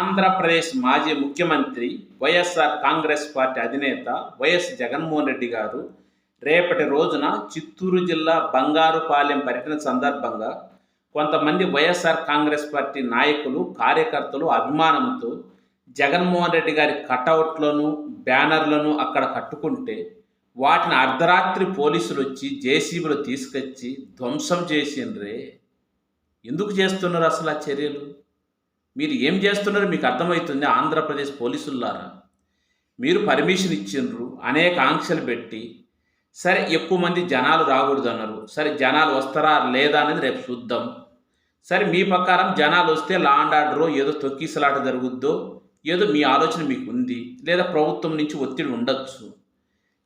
ఆంధ్రప్రదేశ్ మాజీ ముఖ్యమంత్రి వైఎస్ఆర్ కాంగ్రెస్ పార్టీ అధినేత వైఎస్ జగన్మోహన్ రెడ్డి గారు రేపటి రోజున చిత్తూరు జిల్లా బంగారుపాలెం పర్యటన సందర్భంగా కొంతమంది వైఎస్ఆర్ కాంగ్రెస్ పార్టీ నాయకులు కార్యకర్తలు అభిమానంతో జగన్మోహన్ రెడ్డి గారి కటౌట్లను బ్యానర్లను అక్కడ కట్టుకుంటే వాటిని అర్ధరాత్రి పోలీసులు వచ్చి జేసీబీలు తీసుకొచ్చి ధ్వంసం చేసిండ్రే. ఎందుకు చేస్తున్నారు అసలు ఆ చర్యలు? మీరు ఏం చేస్తున్నారో? మీకు అర్థమవుతుంది. ఆంధ్రప్రదేశ్ పోలీసులారా మీరు పర్మిషన్ ఇచ్చిండ్రు అనేక ఆంక్షలు పెట్టి సరే ఎక్కువ మంది జనాలు రాకూడదు అన్నారు సరే జనాలు వస్తారా? లేదా అనేది రేపు చూద్దాం. సరే మీ ప్రకారం జనాలు వస్తే లా అండ్ ఆర్డర్ ఏదో తొక్కిసలాట జరుగుద్దో? ఏదో మీ ఆలోచన మీకు ఉంది. లేదా ప్రభుత్వం నుంచి ఒత్తిడి ఉండొచ్చు.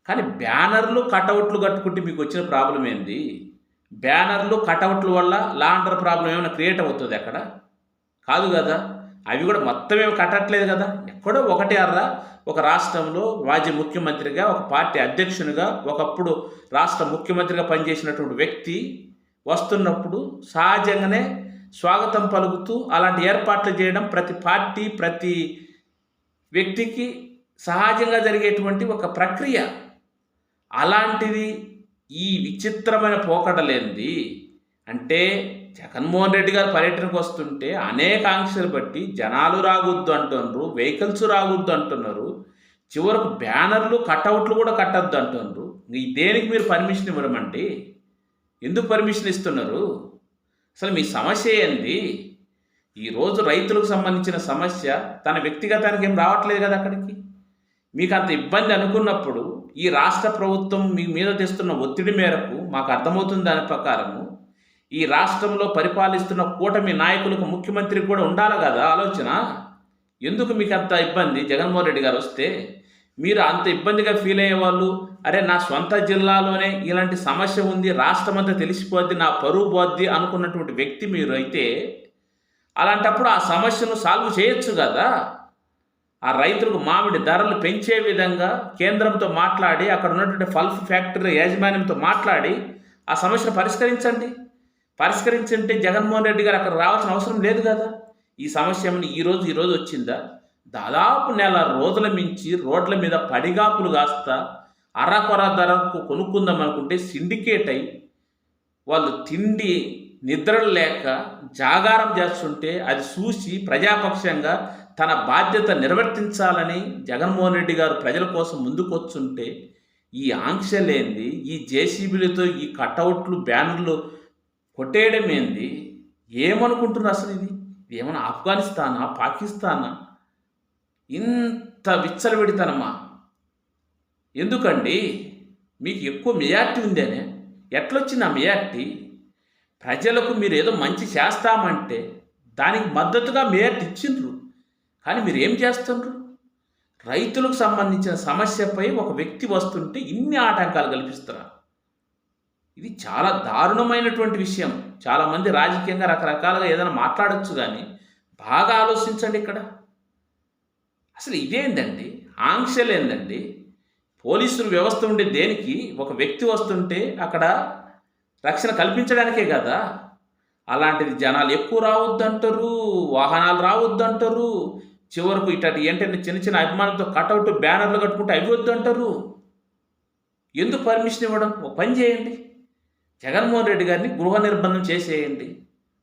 కానీ బ్యానర్లు కటౌట్లు కట్టుకుంటే మీకు వచ్చిన ప్రాబ్లం ఏంది? బ్యానర్లు కటౌట్ల వల్ల లాండర్ ప్రాబ్లం ఏమైనా క్రియేట్ అవుతుంది అక్కడ కాదు కదా? అవి కూడా మొత్తం ఏమి కట్టట్లేదు కదా? ఎక్కడో ఒకటి అర్రా ఒక రాష్ట్రంలో మాజీ ముఖ్యమంత్రిగా ఒక పార్టీ అధ్యక్షునిగా ఒకప్పుడు రాష్ట్ర ముఖ్యమంత్రిగా పనిచేసినటువంటి వ్యక్తి వస్తున్నప్పుడు సహజంగానే స్వాగతం పలుకుతూ అలాంటి ఏర్పాట్లు చేయడం ప్రతి పార్టీ ప్రతి వ్యక్తికి సహజంగా జరిగేటువంటి ఒక ప్రక్రియ. అలాంటిది ఈ విచిత్రమైన పోకడలేంది. అంటే జగన్మోహన్ రెడ్డి గారు పర్యటనకు వస్తుంటే అనేక ఆంక్షలు బట్టి జనాలు రాగొద్దు అంటున్నారు వెహికల్స్ రాగొద్దు అంటున్నారు చివరకు బ్యానర్లు కట్అవుట్లు కూడా కట్టద్దు అంటున్నారు. దేనికి మీరు పర్మిషన్ ఇవ్వడమండి? ఎందుకు పర్మిషన్ ఇస్తున్నారు? అసలు మీ సమస్య ఏంది? ఈరోజు రైతులకు సంబంధించిన సమస్య తన వ్యక్తిగతానికి ఏం రావట్లేదు కదా అక్కడికి? మీకు అంత ఇబ్బంది అనుకున్నప్పుడు ఈ రాష్ట్ర ప్రభుత్వం మీ మీద తెస్తున్న ఒత్తిడి మేరకు మాకు అర్థమవుతుంది దాని ప్రకారము. ఈ రాష్ట్రంలో పరిపాలిస్తున్న కూటమి నాయకులకు ముఖ్యమంత్రికి కూడా ఉండాలి కదా ఆలోచన? ఎందుకు మీకు అంత ఇబ్బంది? జగన్మోహన్ రెడ్డి గారు వస్తే మీరు అంత ఇబ్బందిగా ఫీల్ అయ్యేవాళ్ళు? అరే నా సొంత జిల్లాలోనే ఇలాంటి సమస్య ఉంది రాష్ట్రం అంతా తెలిసిపోద్ది నా పరువు పోద్ది అనుకున్నటువంటి వ్యక్తి మీరు అయితే అలాంటప్పుడు ఆ సమస్యను సాల్వ్ చేయొచ్చు కదా? ఆ రైతులకు మామిడి ధరలు పెంచే విధంగా కేంద్రంతో మాట్లాడి అక్కడ ఉన్నటువంటి ఫల్ఫ్ ఫ్యాక్టరీ యాజమాన్యంతో మాట్లాడి ఆ సమస్యను పరిష్కరించండి. పరిష్కరించుంటే జగన్మోహన్ రెడ్డి గారు అక్కడ రావాల్సిన అవసరం లేదు కదా? ఈ సమస్య ఈరోజు ఈరోజు వచ్చిందా? దాదాపు నెల రోజుల మించి రోడ్ల మీద పడిగాపులు కాస్తా అరకొర ధరకు కొనుక్కుందాం అనుకుంటే సిండికేట్ అయి వాళ్ళు తిండి నిద్రలు లేక జాగారం చేస్తుంటే అది చూసి ప్రజాపక్షంగా తన బాధ్యత నిర్వర్తించాలని జగన్మోహన్ రెడ్డి గారు ప్రజల కోసం ముందుకు వచ్చుంటే ఈ ఆంక్షలేంది ఈ జేసీబీలతో ఈ కటౌట్లు బ్యానర్లు కొట్టేయడం ఏంది ఏమనుకుంటున్నారు అసలు ఇది? ఏమైనా ఆఫ్ఘనిస్తానా? పాకిస్తానా? ఇంత విచ్చలవిడితనమా? ఎందుకండి? మీకు ఎక్కువ మెజార్టీ ఉందేనే? ఎట్లొచ్చింది ఆ మెజార్టీ? ప్రజలకు మీరు ఏదో మంచి చేస్తామంటే దానికి మద్దతుగా మెజార్టీ ఇచ్చిండ్రు. కానీ మీరు ఏం చేస్తుండ్రు? రైతులకు సంబంధించిన సమస్యపై ఒక వ్యక్తి వస్తుంటే ఇన్ని ఆటంకాలు కల్పిస్తారా? ఇది చాలా దారుణమైనటువంటి విషయం. చాలామంది రాజకీయంగా రకరకాలుగా ఏదైనా మాట్లాడచ్చు కానీ బాగా ఆలోచించండి ఇక్కడ. అసలు ఇదేందండి? ఆంక్షలు ఏందండి? పోలీసులు వ్యవస్థ ఉండే దేనికి ఒక వ్యక్తి వస్తుంటే అక్కడ రక్షణ కల్పించడానికే కదా? అలాంటిది జనాలు ఎక్కువ రావద్దంటారు వాహనాలు రావద్దు అంటారు చివరకు ఇటు ఏంటంటే చిన్న చిన్న అభిమానంతో కటౌట్ బ్యానర్లు కట్టుకుంటే అవి వద్దు అంటారు ఎందుకు పర్మిషన్ ఇవ్వడం? ఒక పని చేయండి. జగన్మోహన్ రెడ్డి గారిని గృహ నిర్బంధం చేసేయండి.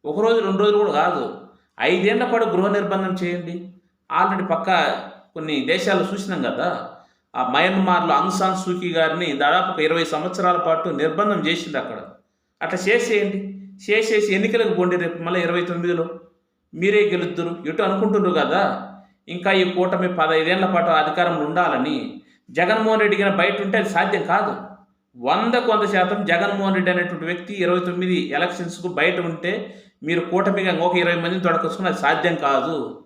ఒక రోజు రెండు రోజులు కూడా కాదు. ఐదేళ్ళ పాటు గృహ నిర్బంధం చేయండి. ఆల్రెడీ పక్క కొన్ని దేశాలు చూసినాం కదా. ఆ మయన్మార్లో అంగ్సాన్ సూకీ గారిని దాదాపు ఒక ఇరవై సంవత్సరాల పాటు నిర్బంధం చేసింది అక్కడ. అట్లా చేసేయండి. చేసేసి ఎన్నికలకు పోండి రేపు మళ్ళీ ఇరవై తొమ్మిదిలో. మీరే గెలుద్దురు. ఎటు అనుకుంటున్నారు కదా. ఇంకా ఈ కూటమి పదహైదేళ్ళ పాటు అధికారంలో ఉండాలని జగన్మోహన్ రెడ్డి గారిని బయట ఉంటే అది సాధ్యం కాదు. వందకు వంద శాతం జగన్మోహన్ రెడ్డి అనేటువంటి వ్యక్తి ఇరవై తొమ్మిది ఎలక్షన్స్కు బయట ఉంటే మీరు కూటమిగా ఇంకొక ఇరవై మందిని తొడకొచ్చుకుని అది సాధ్యం కాదు.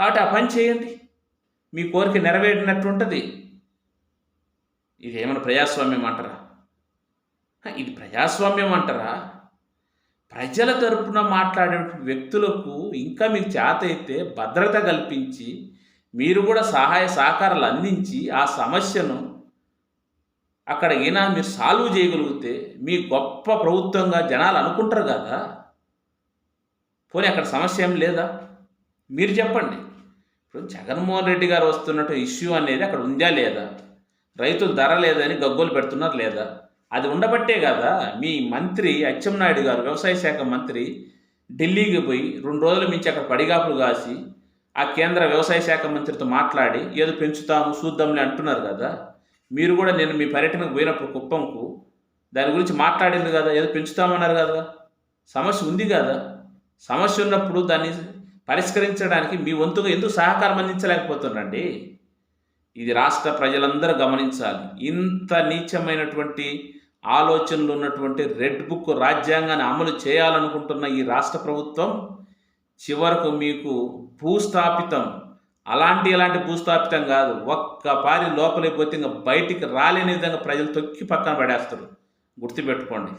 కాబట్టి ఆ పని చేయండి. మీ కోరిక నెరవేరినట్టు ఉంటుంది. ఇది ఏమైనా ప్రజాస్వామ్యం అంటారా? ఇది ప్రజాస్వామ్యం అంటారా? ప్రజల తరపున మాట్లాడే వ్యక్తులకు ఇంకా మీకు చేత అయితే భద్రత కల్పించి మీరు కూడా సహాయ సహకారాలు అందించి ఆ సమస్యను అక్కడ ఈనా మీరు సాల్వ్ చేయగలిగితే మీ గొప్ప ప్రభుత్వంగా జనాలు అనుకుంటారు కదా? పోనీ అక్కడ సమస్య ఏం లేదా? మీరు చెప్పండి. ఇప్పుడు జగన్మోహన్ రెడ్డి గారు వస్తున్నట్టు ఇష్యూ అనేది అక్కడ ఉందా లేదా? రైతులు ధర లేదని గగ్గోలు పెడుతున్నారు లేదా? అది ఉండబట్టే కదా మీ మంత్రి అచ్చెన్నాయుడు గారు వ్యవసాయ శాఖ మంత్రి ఢిల్లీకి పోయి రెండు రోజుల మించి అక్కడ పడిగాపులు కాసి ఆ కేంద్ర వ్యవసాయ శాఖ మంత్రితో మాట్లాడి ఏదో పెంచుతాము చూద్దాంలే అంటున్నారు కదా? మీరు కూడా నేను మీ పర్యటనకు పోయినప్పుడు కుప్పంకు దాని గురించి మాట్లాడింది కదా ఏదో పెంచుతామన్నారు కదా. సమస్య ఉంది కదా. సమస్య ఉన్నప్పుడు దాన్ని పరిష్కరించడానికి మీ వంతుగా ఎందుకు సహకారం అందించలేకపోతున్నారండి? ఇది రాష్ట్ర ప్రజలందరూ గమనించాలి. ఇంత నీచమైనటువంటి ఆలోచనలు ఉన్నటువంటి రెడ్ బుక్ రాజ్యాంగాన్ని అమలు చేయాలనుకుంటున్న ఈ రాష్ట్ర ప్రభుత్వం చివరకు మీకు భూస్థాపితం అలాంటి అలాంటి భూస్థాపితం కాదు. ఒక్క పారి లోపలికి పోతే ఇంకా బయటికి రాలేని విధంగా ప్రజలు తొక్కి పక్కన పడేస్తారు. గుర్తుపెట్టుకోండి.